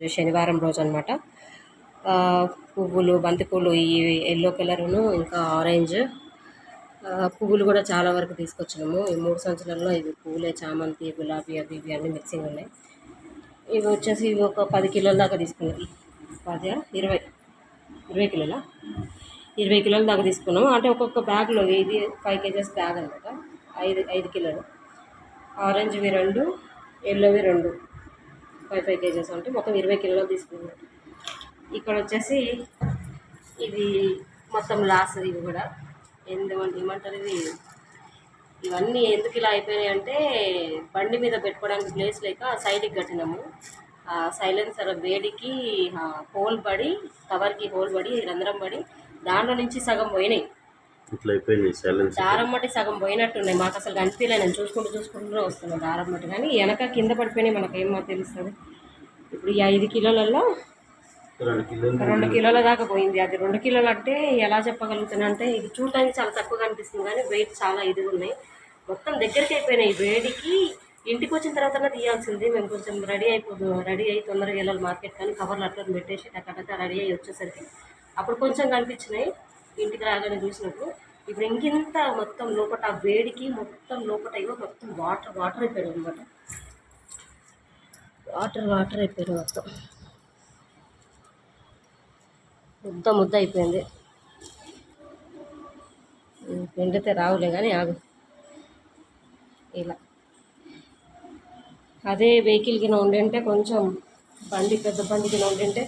శనివారం రోజు అనమాట పువ్వులు బంతిపూలు ఈ ఎల్లో కలరును ఇంకా ఆరెంజ్ పువ్వులు కూడా చాలా వరకు తీసుకొచ్చినాము. ఈ మూడు సంవత్సరాల్లో ఇవి పువ్వులే చామంతి గులాబీ అవి ఇవి అన్నీ మిక్సింగ్ ఉన్నాయి. ఇవి వచ్చేసి ఇవి ఒక పది కిలోల దాకా తీసుకున్నాం. పది ఇరవై. ఇరవై కిలోల? ఇరవై కిలోల దాకా తీసుకున్నాము. అంటే ఒక్కొక్క బ్యాగ్లో ఇది ఫైవ్ కేజెస్ బ్యాగ్ అనమాట ఐదు ఐదు కిలోలు. ఆరెంజ్వి రెండు ఎల్లోవి రెండు. ఫైవ్ ఫైవ్ కేజెస్ అంటే మొత్తం ఇరవై కిలోలు తీసుకున్నాం ఇక్కడ వచ్చేసి ఇది మొత్తం లాస్ ఇవి కూడా. ఎందుకంటే ఏమంటారు ఇది? ఇవన్నీ ఎందుకు ఇలా అయిపోయినాయి అంటే బండి మీద పెట్టుకోవడానికి ప్లేస్ లేక సైడ్కి కట్టినాము. ఆ సైలెన్సర్ వేడికి హోల్ పడి కవర్కి హోల్ పడి రంధ్రం పడి దాంట్లో నుంచి సగం పోయినాయి. ఇట్లా అయిపోయింది సైలెన్స్ దారం మట్టి సగం పోయినట్టున్నాయి. మాకు అసలు కనిపించలే నేను చూసుకుంటూ చూసుకుంటూ వస్తున్నాను దారం మట్టి. కానీ వెనక కింద పడిపోయినాయి మనకు ఏం మాకు తెలుస్తుంది. ఇప్పుడు ఈ ఐదు కిలోలలో రెండు కిలోలు దాకా పోయింది. అది రెండు కిలోలు అంటే ఎలా చెప్పగలుగుతున్నా అంటే ఇది చూడటానికి చాలా తక్కువ కనిపిస్తుంది కానీ వెయిట్ చాలా ఇదిగా ఉన్నాయి. మొత్తం దగ్గరికి అయిపోయినాయి. వేడికి ఇంటికి వచ్చిన తర్వాత తీయాల్సింది. మేము కొంచెం రెడీ అయిపోదు రెడీ అయ్యి తొందరగా వెళ్ళాలి మార్కెట్ కానీ కవర్లు అట్లా పెట్టేసి టక్కటక్క రెడీ అయ్యి వచ్చేసరికి. అప్పుడు కొంచెం కనిపించినాయి. ఇంటికి రాగానే చూసినప్పుడు ఇప్పుడు ఇంకింత మొత్తం లోపల ఆ వేడికి మొత్తం లోపల ఇగో మొత్తం వాటర్ వాటర్ అయిపోయాడు అనమాట వాటర్ వాటర్ అయిపోయాడు మొత్తం. ముద్ద ముద్ద అయిపోయింది. ఎండితే రావులే కానీ ఆగు. ఇలా. అదే వెహికల్ కింద ఉండింటే కొంచెం బండి పెద్ద బండి కింద ఉండింటే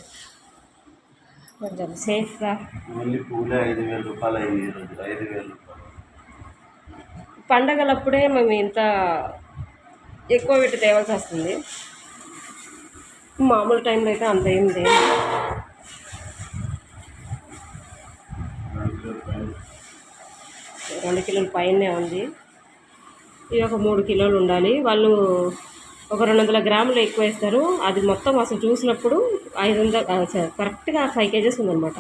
కొంచెం సేఫ్గా. మళ్ళీ పూలే ఐదు వేల రూపాయలు అయింది ఈరోజు ఐదు వేల రూపాయలు. పండగలప్పుడే మేము ఇంత ఎక్కువ పెట్టి తేవాల్సి వస్తుంది. మామూలు టైంలో అయితే అంత ఏం లేదు. రెండు కిలోల పైనే ఉంది. ఇది ఒక మూడు కిలోలు ఉండాలి. వాళ్ళు ఒక రెండు వందల గ్రాములు ఎక్కువ వేస్తారు. అది మొత్తం అసలు చూసినప్పుడు ఐదు వందల కరెక్ట్గా ఫైవ్ కేజెస్ ఉందన్నమాట.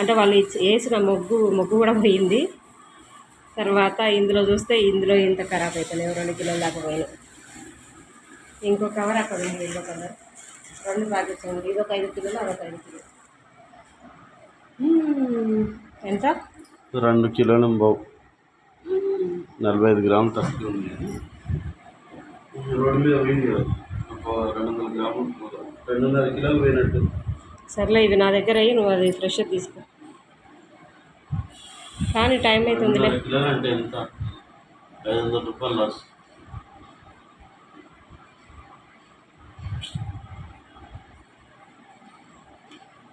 అంటే వాళ్ళు వేసిన మొగ్గు మొగ్గు కూడా పోయింది. తర్వాత ఇందులో చూస్తే ఇందులో ఇంత ఖరాబ్ అవుతున్నాయి రెండు కిలోలు దాకా పోయినాయి. ఇంకో కవర్ అక్కడ ఉంది ఇంకో కలర్ రెండు ప్యాకెట్స్ ఉంది ఒక ఐదు కిలోలు అదొక ఐదు కిలోలు. ఎంత? రెండు కిలోలు నలభై ఐదు గ్రాములు తక్కువ ఉంది రోడ్డు మీద పోయింది ఒక రెండు వందల గ్రాములు రెండున్నర కిలోలు పోయినట్టు. సర్లే ఇవి నా దగ్గర అయ్యి నువ్వు అది ఫ్రెష్ తీసుకో. కానీ టైం అవుతుందిలే కిలోలు అంటే ఎంత? ఐదు వందల రూపాయలు లాస్.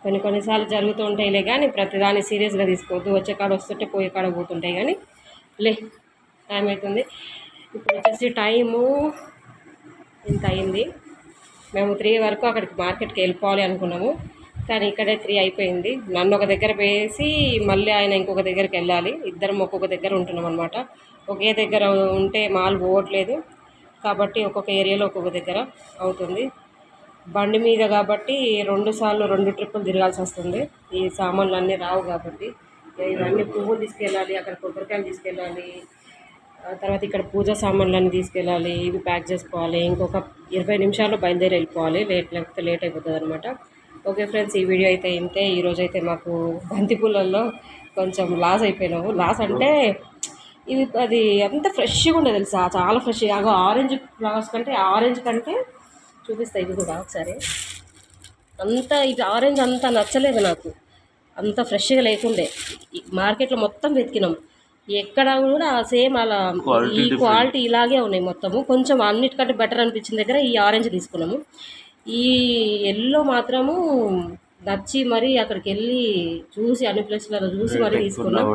కొన్ని కొన్నిసార్లు జరుగుతూ ఉంటాయిలే కానీ ప్రతిదాన్ని సీరియస్గా తీసుకోవద్దు. వచ్చే కాడ వస్తుంటే పోయే కాడ పోతుంటాయి కానీ లే టైం అవుతుంది ఇప్పుడు వచ్చేసి టైము ఇంత అయింది. మేము త్రీ వరకు అక్కడికి మార్కెట్కి వెళ్ళిపోవాలి అనుకున్నాము. కానీ ఇక్కడే త్రీ అయిపోయింది. నన్ను ఒక దగ్గర వేసి మళ్ళీ ఆయన ఇంకొక దగ్గరికి వెళ్ళాలి. ఇద్దరం ఒక్కొక్క దగ్గర ఉంటున్నాం అనమాట ఒకే దగ్గర ఉంటే మాల్ పోవట్లేదు. కాబట్టి ఒక్కొక్క ఏరియాలో ఒక్కొక్క దగ్గర అవుతుంది. బండి మీద కాబట్టి రెండు సార్లు రెండు ట్రిప్పులు తిరగాల్సి వస్తుంది. ఈ సామాన్లు అన్నీ రావు కాబట్టి. ఇవన్నీ పువ్వులు తీసుకెళ్ళాలి అక్కడ కొబ్బరికాయలు తీసుకెళ్ళాలి తర్వాత ఇక్కడ పూజ సామాన్లన్నీ తీసుకెళ్ళాలి ఇవి ప్యాక్ చేసుకోవాలి ఇంకొక ఇరవై నిమిషాల్లో బయలుదేరి వెళ్ళిపోవాలి. లేట్ లేకపోతే లేట్ అయిపోతుంది అనమాట ఓకే ఫ్రెండ్స్ ఈ వీడియో అయితే ఇంతే. ఈరోజు అయితే మాకు బంతిపూలల్లో కొంచెం లాస్ అయిపోయినాము. లాస్ అంటే ఇవి అది అంత ఫ్రెష్గా ఉండదు తెలుసా? చాలా ఫ్రెష్గా. ఆరెంజ్ ఫ్లవర్స్ కంటే ఆరెంజ్ కంటే చూపిస్తాయి ఇది కూడా ఒకసారి. అంత ఇది ఆరెంజ్ అంత నచ్చలేదు నాకు. అంత ఫ్రెష్గా లేకుండే. ఈ మార్కెట్లో మొత్తం వెతికినాం. ఎక్కడ కూడా సేమ్ అలా ఈ. క్వాలిటీ ఇలాగే ఉన్నాయి మొత్తము. కొంచెం అన్నిటికంటే బెటర్ అనిపించిన దగ్గర ఈ ఆరెంజ్ తీసుకున్నాము. ఈ ఎల్లో మాత్రము నచ్చి మరి అక్కడికి వెళ్ళి చూసి అన్ని ప్లేస్లలో చూసి మరి తీసుకున్నాం.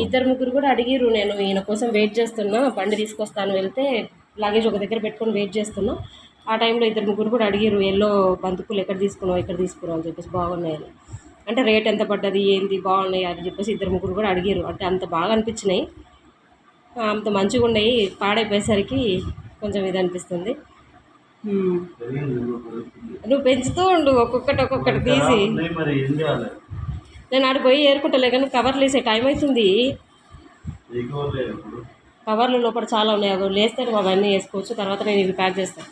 ఇద్దరు ముగ్గురు కూడా అడిగిరు నేను ఈయన కోసం వెయిట్ చేస్తున్నా బండి తీసుకొస్తాను వెళ్తే లగేజ్ ఒక దగ్గర పెట్టుకొని వెయిట్ చేస్తున్నా. ఆ టైంలో ఇద్దరు ముగ్గురు కూడా అడిగిరు ఎల్లో బంతిపూలు ఎక్కడ తీసుకున్నావు ఎక్కడ తీసుకున్నావు? అని చెప్పేసి బాగున్నాయని. అంటే రేట్ ఎంత పడ్డది ఏంది బాగున్నాయి అని చెప్పేసి ఇద్దరు ముగ్గురు కూడా అడిగారు. అంటే అంత బాగా అనిపించినాయి. అంత మంచిగా ఉన్నాయి పాడైపోయేసరికి కొంచెం ఇది అనిపిస్తుంది. నువ్వు పెంచుతూ ఉండు ఒక్కొక్కటి ఒక్కొక్కటి తీసి. నేను ఆడ పోయి ఏరుకుంటలే కానీ కవర్లు వేసే టైం అవుతుంది కవర్లు లోపల చాలా ఉన్నాయి అవి లేస్తే అవన్నీ వేసుకోవచ్చు తర్వాత నేను ఇవి ప్యాక్ చేస్తాను.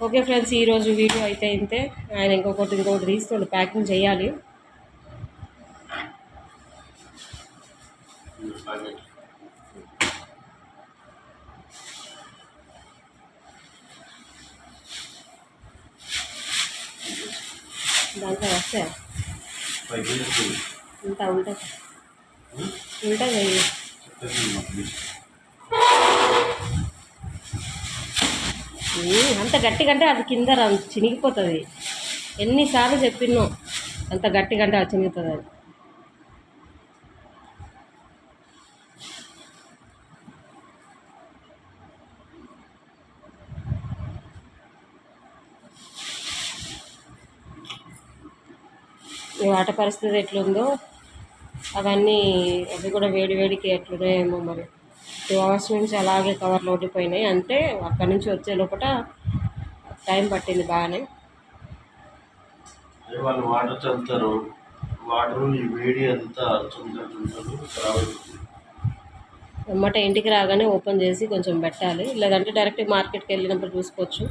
ఓకే ఫ్రెండ్స్ ఈరోజు వీడియో అయితే ఇంతే. ఆయన ఇంకొకటి ఇంకొకటి తీస్తుండు ప్యాకింగ్ చేయాలి. ప్యాకెట్ దాంట్లో వస్తే ఫైవ్ కేజీస్ ఇంత అంత గట్టిగా అంటే అది కింద చినిగిపోతుంది. ఎన్నిసార్లు చెప్పినో అంత గట్టిగా అంటే అది చినిగిపోతుంది అది. వాట పరిస్థితి ఎట్లుందో అవన్నీ అవి కూడా వేడి వేడికి ఎట్లున్నాయేమో మరి. టూ అవర్స్ నుంచి అలాగే కవర్లు ఓడిపోయినాయి అంటే అక్కడి నుంచి వచ్చే లోపల టైం పట్టింది బాగానే. వాళ్ళు వాటర్ చల్లుతారు. వాటర్ ఈ వేడి అంతా వెమ్మట ఇంటికి రాగానే ఓపెన్ చేసి కొంచెం పెట్టాలి. లేదంటే డైరెక్ట్ మార్కెట్కి వెళ్ళినప్పుడు చూసుకోవచ్చు.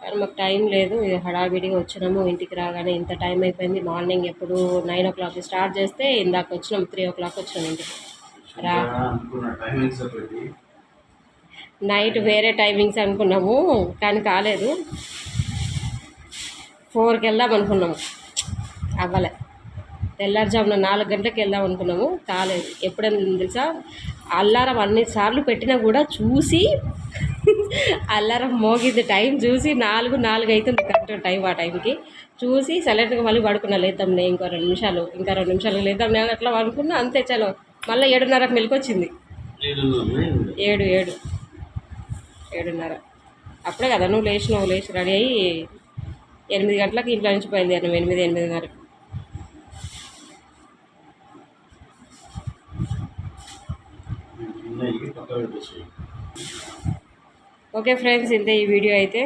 కానీ మాకు టైం లేదు. హడావిడిగా వచ్చినాము. ఇంటికి రాగానే ఇంత టైం అయిపోయింది. మార్నింగ్ ఎప్పుడు నైన్ ఓ క్లాక్ స్టార్ట్ చేస్తే ఇందాక వచ్చినాం. త్రీ ఓ క్లాక్ వచ్చినాం ఇంటికి. నైట్ వేరే టైమింగ్స్ అనుకున్నాము కానీ కాలేదు. ఫోర్కి వెళ్దాం అనుకున్నాము. అవ్వలే. తెల్లారుజామున నాలుగు గంటలకు వెళ్దాం అనుకున్నాము కాలేదు. ఎప్పుడైనా తెలుసా? అల్లారం అన్ని సార్లు పెట్టినా కూడా చూసి అల్లారం మోగింది టైం చూసి నాలుగు నాలుగు అవుతుంది కరెక్ట్ టైం ఆ టైంకి. చూసి సైలెంట్గా మళ్ళీ పడుకున్నా లేద్దాంలే ఇంకో రెండు నిమిషాలు ఇంకా రెండు నిమిషాలు లేద్దాం నేను అట్లా అనుకున్నా అంతే చలో. మళ్ళీ ఏడున్నరకు మెలకొచ్చింది. నేను ఏడు ఏడు. ఏడున్నర. అప్పుడే కదా నువ్వు లేచి నువ్వు లేచి రెడీ అయ్యి ఎనిమిది గంటలకు ఇంట్లో నుంచి బయలుదేరినాం ఎనిమిది ఎనిమిదిన్నర తిన్నాయి పక్క పెట్టేసి ఓకే ఫ్రెండ్స్ ఇంతే ఈ వీడియో అయితే.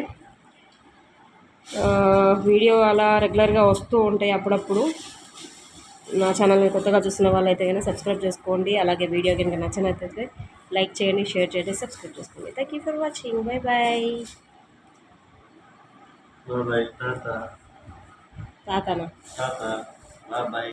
వీడియో అలా రెగ్యులర్గా వస్తూ ఉంటాయి అప్పుడప్పుడు. నా ఛానల్ని కొత్తగా చూస్తున్న వాళ్ళైతే కనుక సబ్స్క్రైబ్ చేసుకోండి. అలాగే వీడియో కనుక నచ్చినట్లయితే లైక్ చేయండి షేర్ చేయండి సబ్స్క్రైబ్ చేసుకోండి. Thank you for watching bye bye bye తాత తాతానా తాత బాయ్